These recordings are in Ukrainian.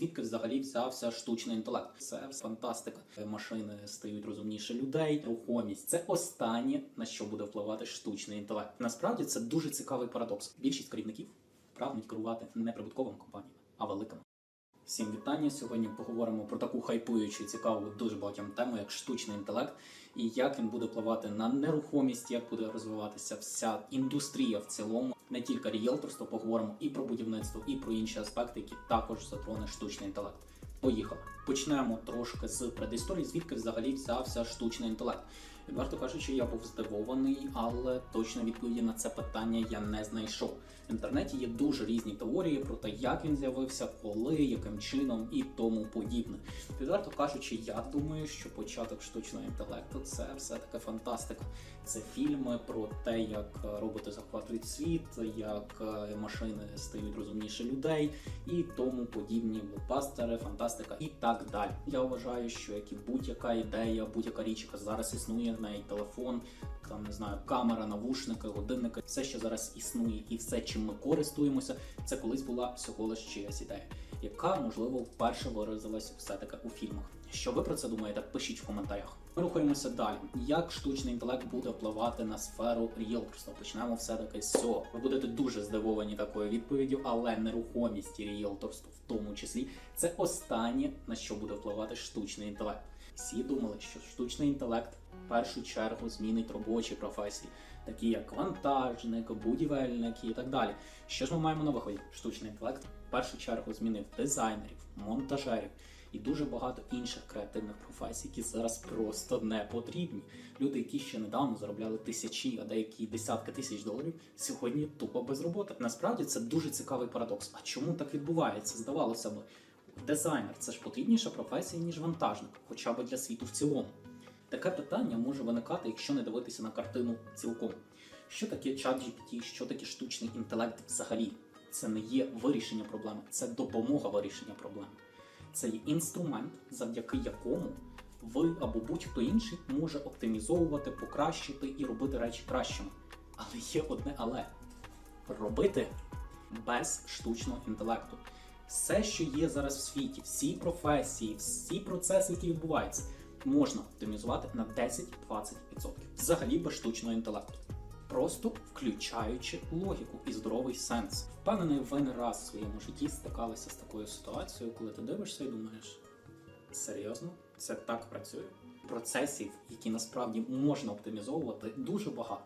звідки взагалі взявся штучний інтелект. Це фантастика. Машини стають розумніше людей. Рухомість це останнє на що буде впливати штучний інтелект. Насправді це дуже цікавий парадокс. Більшість керівників прагнуть керувати не прибутковими компаніями, а великими. Всім вітання. Сьогодні поговоримо про таку хайпуючу, цікаву дуже багатьом тему, як штучний інтелект, і як він буде впливати на нерухомість, як буде розвиватися вся індустрія в цілому. Не тільки рієлторство, поговоримо і про будівництво, і про інші аспекти, які також затроне штучний інтелект. Поїхали. Почнемо трошки з предісторії, звідки взагалі взявся штучний інтелект. Відверто кажучи, я був здивований, але точно відповіді на це питання я не знайшов. В інтернеті є дуже різні теорії про те, як він з'явився, коли, яким чином і тому подібне. Відверто кажучи, я думаю, що початок штучного інтелекту це все таки фантастика. Це фільми про те, як роботи захватують світ, як е, машини стають розумніше людей і тому подібні блокбастери, фантастика і так далі. Я вважаю, що як і будь-яка ідея, будь-яка річ, яка зараз існує, навіть телефон, там не знаю, камера, навушники, годинники, все, що зараз існує, і все, чим ми користуємося, це колись була всього лише чиясь ідея, яка можливо вперше виразилась все таки у фільмах. Що ви про це думаєте? Пишіть в коментарях. Ми рухаємося далі. Як штучний інтелект буде впливати на сферу ріелторства? Почнемо все таки з цього. Ви будете дуже здивовані такою відповіддю, але нерухомість і ріелторство в тому числі це останнє на що буде впливати штучний інтелект. Всі думали, що штучний інтелект в першу чергу змінить робочі професії, такі як вантажник, будівельник і так далі. Що ж ми маємо на виході? Штучний інтелект в першу чергу змінив дизайнерів, монтажерів і дуже багато інших креативних професій, які зараз просто не потрібні. Люди, які ще недавно заробляли тисячі, а деякі десятки тисяч доларів, сьогодні тупо без роботи. Насправді це дуже цікавий парадокс. А чому так відбувається? Здавалося б, дизайнер це ж потрібніша професія, ніж вантажник, хоча б для світу в цілому. Таке питання може виникати, якщо не дивитися на картину цілком. Що таке чат GPT, що таке штучний інтелект взагалі? Це не є вирішення проблеми, це допомога вирішення проблеми. Це є інструмент, завдяки якому ви або будь-хто інший може оптимізовувати, покращити і робити речі кращими. Але є одне але робити без штучного інтелекту. Все, що є зараз в світі, всі професії, всі процеси, які відбуваються, можна оптимізувати на 10-20%. Взагалі без штучного інтелекту. Просто включаючи логіку і здоровий сенс. Впевнений, ви не раз в своєму житті стикалися з такою ситуацією, коли ти дивишся і думаєш, серйозно, це так працює. Процесів, які насправді можна оптимізовувати, дуже багато.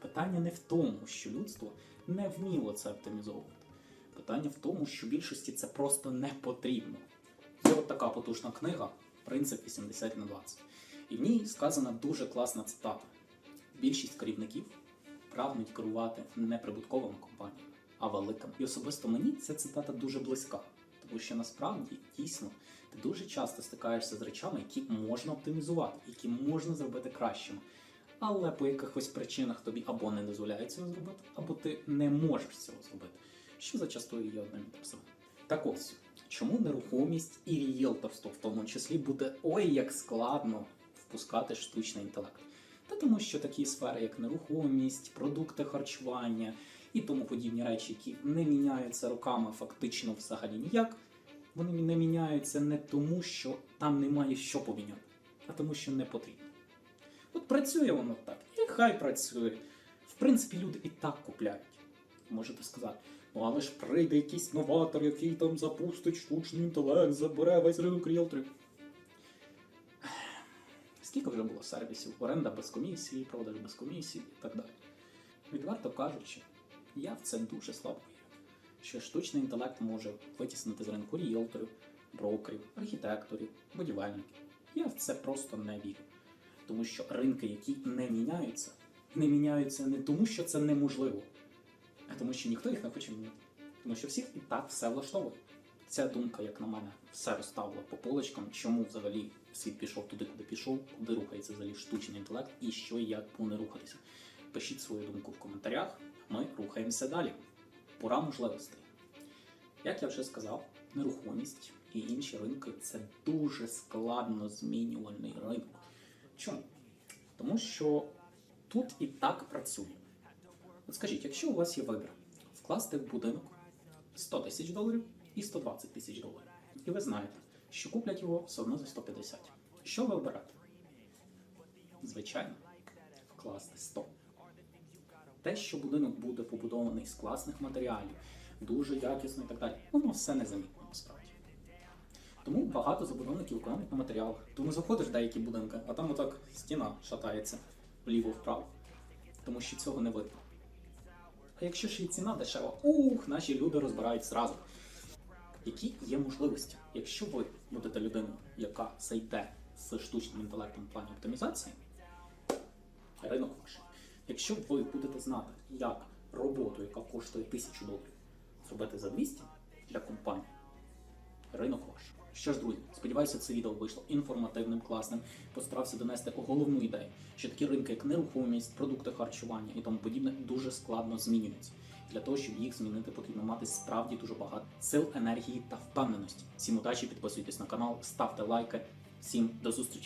Питання не в тому, що людство не вміло це оптимізовувати. Питання в тому, що більшості це просто не потрібно. Є от така потужна книга Принцип 80 на 20. І в ній сказана дуже класна цитата. Більшість керівників прагнуть керувати не прибутковими компаніями, а великими. І особисто мені ця цитата дуже близька, тому що насправді дійсно ти дуже часто стикаєшся з речами, які можна оптимізувати, які можна зробити кращими. Але по якихось причинах тобі або не дозволяють цього зробити, або ти не можеш цього зробити, що зачастую є одним і тим самим. Так ось, чому нерухомість і рієлторство в тому числі буде ой як складно впускати штучний інтелект? Та тому, що такі сфери, як нерухомість, продукти харчування і тому подібні речі, які не міняються роками фактично взагалі ніяк, вони не міняються не тому, що там немає що поміняти, а тому, що не потрібно. От працює воно так, і хай працює. В принципі, люди і так купляють. Можете сказати, ну але ж прийде якийсь новатор, який там запустить штучний інтелект, забере весь ринок ріелторів. Скільки вже було сервісів? Оренда без комісії, продаж без комісії і так далі. Відверто кажучи, я в це дуже слабо вірю, що штучний інтелект може витіснити з ринку ріелторів, брокерів, архітекторів, будівельників. Я в це просто не вірю. Тому що ринки, які не міняються, не міняються не тому, що це неможливо, а тому, що ніхто їх не хоче міняти. Тому що всіх і так все влаштовує. Ця думка, як на мене, все розставила по полочкам, чому взагалі світ пішов туди, куди пішов, куди рухається взагалі штучний інтелект і що і як повинен рухатися. Пишіть свою думку в коментарях. Ми рухаємося далі. Пора можливостей. Як я вже сказав, нерухомість і інші ринки це дуже складно змінювальний ринок. Чому? Тому що тут і так працює. От скажіть, якщо у вас є вибір вкласти в будинок 100 тисяч доларів і 120 тисяч доларів, і ви знаєте, що куплять його все одно за 150. Що ви оберете? Звичайно, вкласти 100. Те, що будинок буде побудований з класних матеріалів, дуже якісно і так далі, воно все незамітно насправді. Тому багато забудовників економять на матеріалах. Тому заходиш в деякі будинки, а там отак стіна шатається вліво-вправо. Тому що цього не видно. А якщо ж і ціна дешева, ух, наші люди розбирають зразу. Які є можливості, якщо ви будете людиною, яка зайде з штучним інтелектом в плані оптимізації, ринок ваш. Якщо ви будете знати, як роботу, яка коштує 1000 доларів, зробити за 200 для компанії, ринок ваш. Що ж, друзі, сподіваюся, це відео вийшло інформативним, класним. Постарався донести головну ідею, що такі ринки, як нерухомість, продукти харчування і тому подібне, дуже складно змінюються. Для того, щоб їх змінити, потрібно мати справді дуже багато сил, енергії та впевненості. Всім удачі, підписуйтесь на канал, ставте лайки. Sim, dou susto.